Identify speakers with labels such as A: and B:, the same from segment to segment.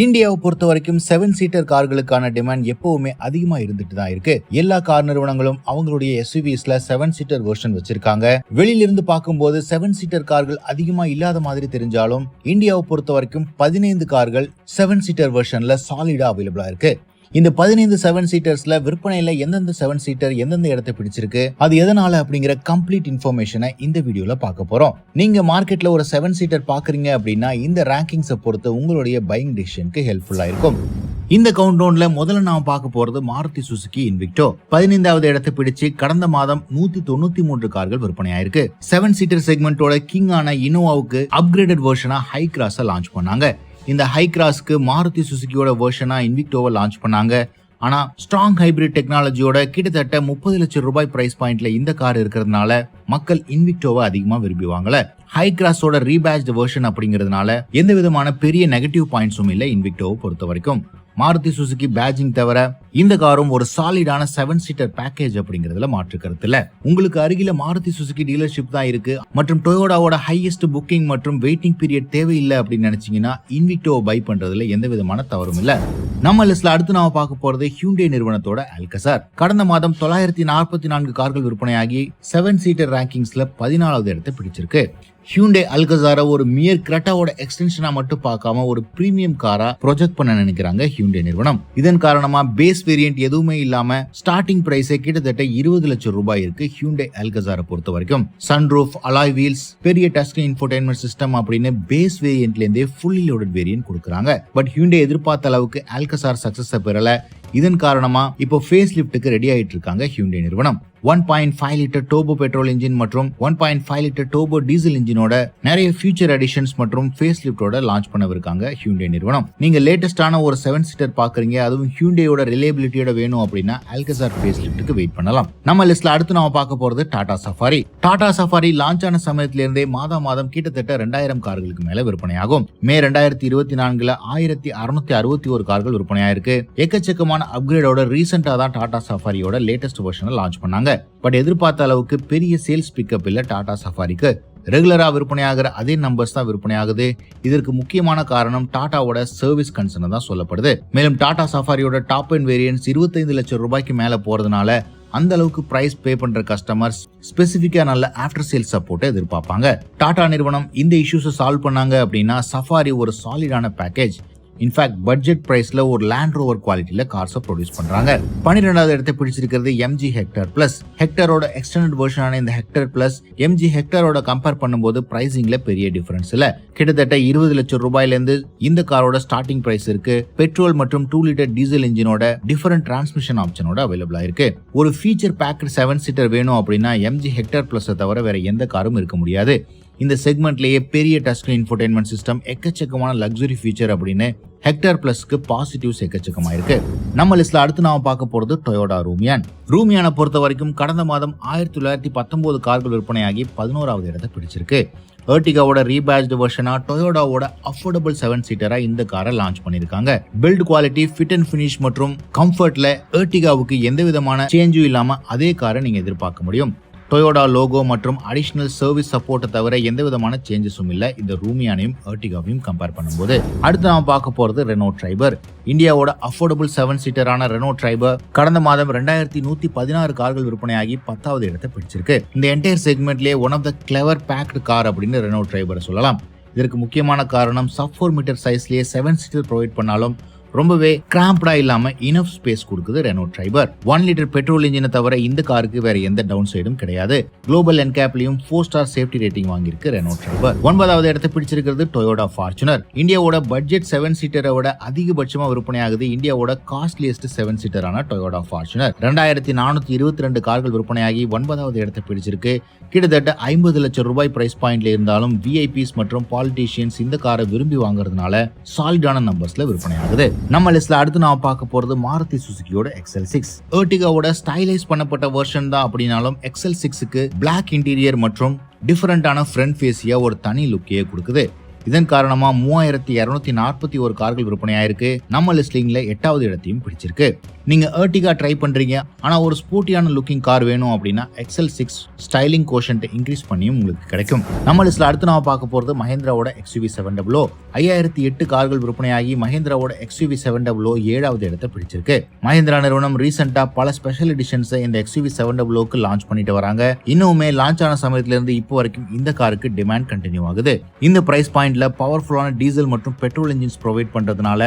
A: இந்தியாவை பொறுத்த வரைக்கும் செவன் சீட்டர் கார்களுக்கான டிமாண்ட் எப்பவுமே அதிகமா இருந்துட்டு தான் இருக்கு. எல்லா கார் நிறுவனங்களும் அவங்களுடைய எஸ்யூவிஸ்ல செவன் சீட்டர் வெர்ஷன் வச்சிருக்காங்க. வெளியில இருந்து பார்க்கும்போது செவன் சீட்டர் கார்கள் அதிகமா இல்லாத மாதிரி தெரிஞ்சாலும் இந்தியாவை பொறுத்த வரைக்கும் பதினைந்து கார்கள் செவன் சீட்டர் வெர்ஷன்ல சாலிடா அவைலபிளா இருக்கு. இந்த பதினைந்து செவன் சீட்டர்ஸ்ல விற்பனையில எந்தெந்த செவன் சீட்டர் எந்தெந்த இடத்தை பிடிச்சிருக்கு அது எதனால அப்படிங்கிற கம்ப்ளீட் இன்ஃபர்மேஷனை இந்த வீடியோல பார்க்க போறோம். நீங்க மார்க்கெட்ல ஒரு செவன் சீட்டர் பாக்குறீங்க அப்படின்னா இந்த ரேங்கிங்ஸை பொறுத்து உங்களுடைய பையிங் டிசிஷனுக்கு ஹெல்ப்ஃபுல்லா இருக்கும். இந்த கவுண்டவுன்ல முதல்ல நாம பார்க்க போறது மாருதி சுசுகி இன்விக்டோ. பதினைந்தாவது இடத்தை பிடிச்சு கடந்த மாதம் நூத்தி தொண்ணூத்தி மூன்று கார்கள் விற்பனையாயிருக்கு. செவன் சீட்டர் செக்மெண்டோட கிங் ஆன இனோவாவுக்கு அப்கிரேடட் வெர்ஷனா ஹை கிராஸ லான்ச் பண்ணாங்க. இந்த ஹை கிராஸ்க்கு மாருதி சுசுகியோட வேர்ஷனாக இன்விக்டோவை லான்ச் பண்ணாங்க. ஆனால் ஸ்ட்ராங் ஹைபிரிட் டெக்னாலஜியோட கிட்டத்தட்ட முப்பது லட்சம் ரூபாய் பிரைஸ் பாயிண்ட்ல இந்த கார் இருக்கிறதுனால மக்கள் இன்விக்டோவை அதிகமாக விரும்பி வாங்கல. ஹை கிராஸோட ரீபேஜ்டு வேர்ஷன் அப்படிங்கிறதுனால எந்த விதமான பெரிய நெகட்டிவ் பாயிண்ட்ஸும் இல்லை இன்விக்டோவை பொறுத்த வரைக்கும். மாருதி சுசுகி பேஜிங் தவிர இந்த காரும் ஒரு சாலிடான செவன் சீட்டர் பேக்கேஜ் அப்படிங்கறதுல மாற்று கருத்து இல்ல. உங்களுக்கு அருகில மாருதி சுசுகி டீலர்ஷிப் தான் இருக்கு. மற்றும் டொயோடாவோட ஹையஸ்ட் புக்கிங் மற்றும் வெயிட்டிங் பீரியட் தேவையில்லை அப்படின்னு நினைச்சீங்கன்னா இன்விக்டோ பை பண்றதுல எந்த விதமான தவறும் இல்ல. நம்ம லிஸ்ட்ல அடுத்து நாம பார்க்க போறது ஹியூண்டே நிறுவனத்தோட அல்கசார் கடந்த மாதம் தொள்ளாயிரத்தி நாற்பத்தி நான்கு கார்கள் விற்பனையாகி செவன் சீட்டர் ரேங்கிங்ஸ்ல பதினாலாவது இடத்தை பிடிச்சிருக்கு. ஹியூண்டே அல்கசார ஒரு மியர் கிரெட்டாவோட எக்ஸ்டென்ஷனா மட்டும் பார்க்காம ஒரு பிரீமியம் காரா ப்ரொஜெக்ட் பண்ண நினைக்கிறாங்க ஹியூண்டே நிறுவனம். இதன் காரணமா பேஸ் வேரியன்ட் எதுவுமே இல்லாம ஸ்டார்டிங் பிரைஸே கிட்டத்தட்ட இருபது லட்சம் ரூபாய் இருக்கு ஹியூண்டே அல்கசாரை பொறுத்த வரைக்கும் சன்ரூஃப் அலாய் வீல்ஸ் பெரிய டஸ்க் இன்ஃபோர்டைன்மெண்ட் சிஸ்டம் அப்படின்னு பேஸ் வேரியன்ட்ல இருந்தே ஃபுல்லி லோடட் வேரியன்ட் கொடுக்குறாங்க. பட் ஹியூண்டே எதிர்பார்த்த அளவுக்கு அல்கசார் சக்சஸ் பெறல. இதன் காரணமா இப்போ ஃபேஸ் லிப்டுக்கு ரெடி ஆயிட்டு இருக்காங்க ஹியூண்டே நிறுவனம். One point five litre turbo petrol engine மற்றும் one point five litre turbo diesel இன்ஜினோட நிறைய ஃபியூச்சர் அடிஷன்ஸ் மற்றும் ஃபேஸ் லிப்டோட லான்ச் பண்ணவிருக்காங்க ஹியூண்டே நிறுவனம். நீங்க லேட்டஸ்டான ஒரு செவன் சீட்டர் பாக்குறீங்க அதுவும் ஹியூண்டேயோட ரிலேபிலிட்டியோட வேணும் அப்படின்னா அல்கசார் ஃபேஸ் லிப்டுக்கு வெயிட் பண்ணலாம். நம்ம லிஸ்ட்ல அடுத்து நாம பார்க்க போறது Tata Safari Tata Safari launch ஆன சமயத்திலிருந்தே மாதா மாதம் கிட்டத்தட்ட ரெண்டாயிரம் கார்களுக்கு மேல விற்பனையாகும். மே ரெண்டாயிரத்தி இருபத்தி நான்குல ஆயிரத்தி அறுநூத்தி அறுபத்தி ஒரு கார்கள் விற்பனையாயிருக்கு. எக்கச்சக்கமான அப்கிரேடோட ரீசெண்டா தான் டாடா சஃபாரியோட லேட்டஸ்ட் வெர்ஷனை லான்ச் பண்ணாங்க. பட் எதிர்பார்த்த அளவுக்கு பெரிய சேல்ஸ் பிக்கப் இல்ல டாடா சஃபாரிக்கு. ரெகுலரா விற்பனையாகிற அதே நம்பர்ஸ் தான் விற்பனையாகுது. இதற்கு முக்கியமான காரணம் டாடாவோட சர்வீஸ் கன்சர்ன் தான் சொல்லப்படுது. மேலும் டாடா சஃபாரியோட டாப் அண்ட் வேரியன்ஸ் இருபத்தைந்து லட்சம் ரூபாய்க்கு மேல போறதுனால அந்த அளவுக்கு பிரைஸ் பே பண்ற கஸ்டமர்ஸ் ஸ்பெசிஃபிக்கா நல்ல ஆஃப்டர் சேல் சப்போர்ட்டை எதிர்பார்ப்பாங்க. டாடா நிறுவனம் இந்த இஷ்யூஸை சால்வ் பண்ணாங்க அப்படின்னா சஃபாரி ஒரு சாலிடான பேக்கேஜ் இன்ஃபேக்ட் பட்ஜெட் பிரைஸ்ல ஒரு லேண்ட் ரோவர் குவாலிட்டியில கார்ஸை ப்ரொடியூஸ் பண்றாங்க. பன்னிரெண்டாவது இடத்தை பிடிச்சிருக்கிறது எம்ஜி ஹெக்டர் பிளஸ் ஹெக்டரோட எக்ஸ்டெண்டட் வெர்ஷனான இந்த ஹெக்டர் பிளஸ் எம்ஜி ஹெக்டரோட கம்பேர் பண்ணும்போது பிரைசிங்ல பெரிய டிஃபரன்ஸ் இல்ல. கிட்டத்தட்ட இருபது லட்சம் ரூபாயில இருந்து இந்த காரோட ஸ்டார்டிங் பிரைஸ் இருக்கு. பெட்ரோல் மற்றும் டூ லிட்டர் டீசல் இன்ஜினோட டிஃபரெண்ட் டிரான்ஸ்மிஷன் ஆப்ஷனோட அவைலபிளா இருக்கு ஒரு ஃபீச்சர் பேக்கர் செவன் சீட்டர் வேணும் அப்படின்னா எம்ஜி ஹெக்டர் பிளஸ் தவிர வேற எந்த காரும் இருக்க முடியாது. இந்த செக்மெண்ட்லேயே பெரிய டச் இன்ஃபர்டைன்மெண்ட் சிஸ்டம் எக்கச்சக்கமான லக்ஸுரி ஃபீச்சர் அப்படின்னு ஹெக்டர் பிளஸ்க்கு பாசிட்டிவ்ஸ் எக்கச்சக்கமாக இருக்கு நம்ம லிஸ்ட்ல அடுத்து நாம பார்க்க போறது டொயோடா ரூமியான் ரூமியானை பொறுத்த வரைக்கும் கடந்த மாதம் ஆயிரத்தி தொள்ளாயிரத்தி பத்தொன்பது கார்கள் விற்பனையாகி பதினோராவது இடத்தை பிடிச்சிருக்கு. ஏர்டிகாவோட ரீபேஜ்டு வெர்ஷனா டொயோடாவோட அஃபோர்டபுள் செவன் சீட்டரா இந்த காரை லான்ச் பண்ணிருக்காங்க build quality fit and finish மற்றும் கம்ஃபர்ட்ல ஏர்டிகாவுக்கு எந்த விதமான சேஞ்சும் இல்லாம அதே காரை நீங்க எதிர்பார்க்க முடியும். டொயோடா லோகோ மற்றும் அடிஷ்னல் சர்வீஸ் சப்போர்ட்டை தவிர எந்த விதமான சேஞ்சஸும் இல்லை. இந்த ரூமியானையும் ஏர்டிகாவையும் கம்பேர் பண்ணும்போது. அடுத்து நாம் பார்க்க போகிறது ரெனோ ட்ரைபர் இந்தியாவோட அஃபோர்டபுள் செவன் சீட்டரான ரெனோ ட்ரைபர் கடந்த மாதம் ரெண்டாயிரத்தி நூத்தி பதினாறு கார்கள் விற்பனையாகி பத்தாவது இடத்தை பிடிச்சிருக்கு. இந்த entire செக்மெண்ட்லேயே one of the clever packed car அப்படின்னு ரெனோ ட்ரைபரை சொல்லலாம். இதற்கு முக்கியமான காரணம் சப் ஃபோர் மீட்டர் சைஸ்லேயே செவன் சீட்டர் ப்ரொவைட் பண்ணாலும் ரொம்பவே கிராம்ப்டா இல்லாம இனஃப் ஸ்பேஸ் கொடுக்குது Renault Triber one litre petrol இன்ஜினை தவிர இந்த காருக்கு வேற எந்த டவுன் சைடும் கிடையாது குளோபல் என்கேப்லயும் ஃபோர் ஸ்டார் சேஃப்டி ரேட்டிங் வாங்கியிருக்கு ரெனோ ட்ரைபர் ஒன்பதாவது இடத்தை பிடிச்சிருக்கிறது டொயோடா ஃபார்ச்சுனர் இந்தியாவோட பட்ஜெட் செவன் சீட்டரை விட அதிகபட்சமா விற்பனையாகுது இந்தியாவோட காஸ்ட்லியஸ்ட் செவன் சீட்டரான டொயோடா ஃபார்ச்சுனர் ரெண்டாயிரத்தி நானூத்தி இருபத்தி ரெண்டு கார்கள் விற்பனையாகி ஒன்பதாவது இடத்தை பிடிச்சிருக்கு. கிட்டத்தட்ட ஐம்பது லட்சம் ரூபாய் பிரைஸ் பாயிண்ட்ல இருந்தாலும் விஐபிஸ் மற்றும் பாலிட்டிஷியன்ஸ் இந்த காரை விரும்பி வாங்குறதுனால சாலிடான நம்பர்ஸ்ல விற்பனையாகுது. நம்ம லிஸ்ட்ல அடுத்து நாம பார்க்க போறது மாருதி சுசுகியோட எக்ஸல் சிக்ஸ் ஏர்டிகாவோட ஸ்டைலைஸ் பண்ணப்பட்ட வெர்ஷன் தான் அப்படின்னாலும் எக்ஸல் சிக்ஸுக்கு பிளாக் இன்டீரியர் மற்றும் டிஃபரெண்டான ஃப்ரண்ட் ஃபேஸியா ஒரு தனி லுக்கையே கொடுக்குது. இதன் காரணமாக மூவாயிரத்தி இரநூத்தி நாற்பத்தி ஒரு கார்கள் விற்பனையாயிருக்கு. நம்ம லிஸ்டிங்கில் எட்டாவது இடத்தையும் பிடிச்சிருக்கு. நீங்கள் ஏர்டிகா ட்ரை பண்ணுறீங்க ஆனால் ஒரு ஸ்போர்ட்டியான லுக்கிங் கார் வேணும் அப்படின்னா எக்ஸல் சிக்ஸ் ஸ்டைலிங் கோஷன்ட்டை இன்க்ரீஸ் பண்ணியும் உங்களுக்கு கிடைக்கும். நம்ம லிஸ்ட்டில் அடுத்து நம்ம பார்க்க போகிறது மஹேந்திராவோட எக்ஸ்யூவி செவன் டபுளோ ஐயாயிரத்தி எட்டு கார்கள் விற்பனையாகி மஹேந்திராவோட எக்ஸ்யூவி செவன் டபுளோ ஏழாவது இடத்தை பிடிச்சிருக்கு. மஹேந்திரா நிறுவனம் ரீசெண்டாக பல ஸ்பெஷல் எடிஷன்ஸை இந்த எக்ஸ்யூவி செவன் டபுளோக்கு லான்ச் பண்ணிட்டு வராங்க. இன்னுமே லான்ச் ஆன சமயத்திலிருந்து இப்போ வரைக்கும் இந்த காருக்கு டிமாண்ட் கண்டினியூ ஆகுது. இந்த பிரைஸ் பாயிண்ட்ல பவர்ஃபுல்லான டீசல் மற்றும் பெட்ரோல் இன்ஜின்ஸ் ப்ரொவைட் பண்றதுனால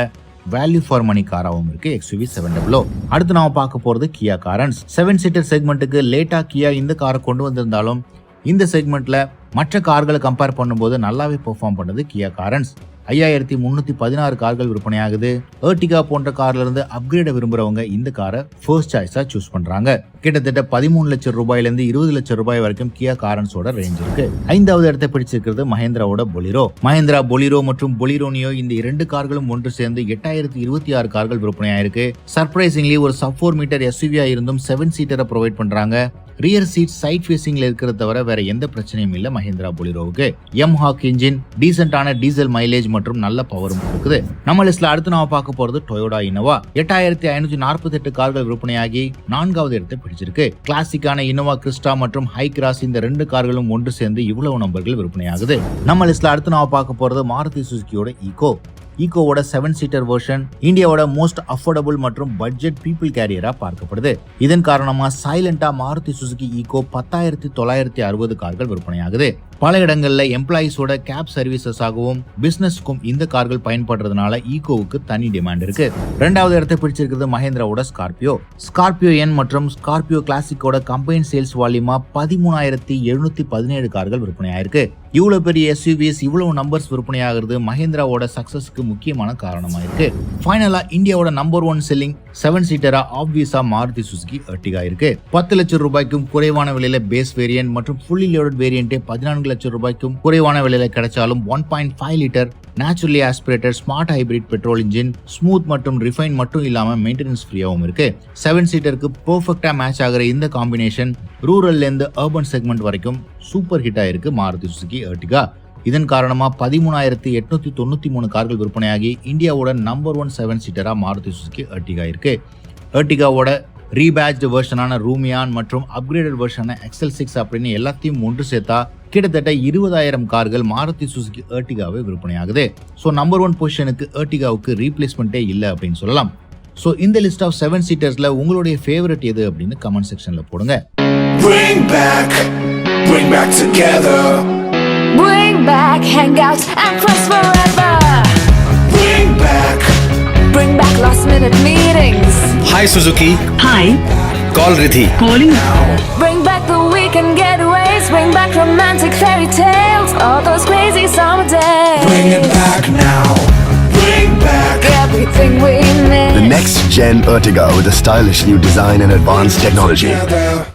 A: வேல்யூ ஃபார் மணி காராகவும் இருக்கு எக்ஸ்யூவி செவன் டபுளோ அடுத்து நாம பார்க்க போறது கியா காரன்ஸ் செவன் சீட்டர் செக்மெண்ட்டுக்கு லேட்டா கியா இந்த காரை கொண்டு வந்திருந்தாலும் இந்த செக்மெண்ட்ல மற்ற கார்களை கம்பேர் பண்ணும்போது நல்லாவே பெர்ஃபார்ம் பண்ணது கியா காரன்ஸ் ஐயாயிரத்தி முந்நூற்றி பதினாறு கார்கள் விற்பனையாகுது. ஏர்டிகா போன்ற கார்லேருந்து அப்கிரேட விரும்புகிறவங்க இந்த காரை ஃபர்ஸ்ட் சாய்ஸாக சூஸ் பண்ணுறாங்க கிட்டத்தட்ட பதிமூணு லட்சம் ரூபாயிலேருந்து இருபது லட்சம் ரூபாய் வரைக்கும் கியா காரன்ஸோட ரேஞ்ச் இருக்கு. ஐந்தாவது இடத்தை பிடிச்சிருக்கிறது மஹேந்திராவோட பொலிரோ மஹேந்திரா பொலிரோ மற்றும் பொலிரோனியோ இந்த இரண்டு கார்களும் ஒன்று சேர்ந்து எட்டாயிரத்தி இருபத்தி ஆறு கார்கள் விற்பனையாயிருக்கு. சர்ப்ரைசிங்லி ஒரு சப் ஃபோர் மீட்டர் எஸ்யூவியா இருந்தும் செவன் சீட்டரை ப்ரொவைட் பண்றாங்க. ரியர் சீட் சைட் ஃபேசிங்ல இருக்கிறத தவிர வேற எந்த பிரச்சனையும் இல்லை மஹேந்திரா பொலிரோவுக்கு. எம் ஹாக் இன்ஜின் டீசென்டான டீசல் மைலேஜ் மற்றும் நல்ல பவரும் கொடுக்குது. நம்ம லிஸ்ட்ல அடுத்து நாம பார்க்க போறது டொயோடா இனோவா எட்டாயிரத்தி ஐநூத்தி நாற்பத்தி எட்டு கார்கள் விற்பனையாகி நான்காவது இடத்தை பிடிச்சிருக்கு. கிளாசிக்கான இனோவா கிறிஸ்டா மற்றும் ஹை கிராஸ் இந்த ரெண்டு கார்களும் ஒன்று சேர்ந்து இவ்வளவு நம்பர்கள் விற்பனையாகுது. நம்ம லிஸ்ட்ல அடுத்து நாம பார்க்க போறது மாருதி சுசுக்கியோட ஈகோ ஈகோவோட செவன் சீட்டர் வெர்ஷன் இந்தியாவோட மோஸ்ட் அஃபோர்டபுள் மற்றும் பட்ஜெட் பீப்புள் கேரியரா பார்க்கப்படுது. இதன் காரணமா சைலண்டா மாருதி சுசுகி ஈகோ பத்தாயிரத்தி தொள்ளாயிரத்தி அறுபது கார்கள் விற்பனையாகுது. பல இடங்களில் எம்ப்ளாயீஸோட கேப் சர்வீசஸாகவும் பிஸ்னஸ்க்கும் பிசினஸ்க்கும் இந்த கார்கள் பயன்படுறதுனால ஈகோவுக்கு தனி டிமாண்ட் இருக்கு. ரெண்டாவது இடத்தை பிடிச்சிருக்கிறது மஹேந்திராவோட ஸ்கார்பியோ ஸ்கார்பியோ என் மற்றும் ஸ்கார்பியோ கிளாசிக்கோட கம்பைன் சேல்ஸ் வால்யூமா பதிமூணாயிரத்தி எழுநூத்தி பதினேழு கார்கள் விற்பனையாயிருக்கு. இவ்வளவு பெரிய எஸ்யூவிஸ் இவ்வளவு நம்பர்ஸ் விற்பனையாகிறது மஹேந்திராவோட சக்சஸ்க்கு முக்கியமான காரணமா இருக்கு. ஃபைனலா இந்தியாவோட நம்பர் ஒன் செல்லிங் செவன் சீட்டரா ஆப்வியஸா மாருதி சுசுகி அட்டிகா இருக்கு. பத்து லட்சம் ரூபாய்க்கும் குறைவான விலையில பேஸ் வேரியன்ட் மற்றும் ஃபுல்லி லோடட் வேரியன்ட்டே பதினான்கு லட்சம் ரூபாய்க்கும் குறைவான விலையில கிடைச்சாலும் one point five litre naturally aspirator smart hybrid petrol engine smooth மற்றும் ரிஃபைன் மட்டும் இல்லாம மெயின்டெனன்ஸ் ஃப்ரீயாகவும் இருக்கு. செவன் சீட்டருக்கு பெர்ஃபெக்டா மேட்ச் ஆகிற இந்த காம்பினேஷன் ரூரல்ல இருந்து அர்பன் செக்மெண்ட் வரைக்கும் சூப்பர் ஹிட் ஆயிருக்கு மாருதி சுசுகி எர்டிகா இதன் காரணமாக பதிமூணாயிரத்தி எட்நூத்தி தொண்ணூத்தி மூணு கார்கள் விற்பனையாகி இந்தியாவோட நம்பர் ஒன் செவன் சீட்டராக மாருதி சுசுகி எர்டிகா இருக்கு. எர்டிகாவோட ரீபேஜ்டு வெர்ஷனான ரூமியான் மற்றும் அப்கிரேடட் வெர்ஷனான எக்ஸல் சிக்ஸ் அப்படின்னு எல்லாத்தையும் ஒன்று சேர்த்தா கிட்டத்தட்ட இருபதாயிரம் கார்கள் மாருதி சுசுகி ஏர்டிகாவை விற்பனையாகுது ஸோ நம்பர் ஒன் பொசிஷனுக்கு ஏர்டிகாவுக்கு ரீப்ளேஸ்மெண்ட்டே இல்லை அப்படின்னு சொல்லலாம் ஸோ இந்த லிஸ்ட் ஆஃப் செவன் சீட்டர்ஸ்ல உங்களுடைய ஃபேவரட் எது அப்படின்னு கமெண்ட் செக்ஷன்ல போடுங்க
B: Bring back, bring back together.
C: Bring back hangouts and friends forever.
B: Bring back,
C: Bring back last minute meetings.
D: Hi Suzuki,
E: Hi,
D: call Riddhi.
E: calling
C: Bring back the weekend getaways. Bring back romantic fairy tales. All those crazy summer days.
B: bring it back now. Bring back,
C: Everything we
F: The next gen Ertiga with a stylish new design and advanced technology.
B: together.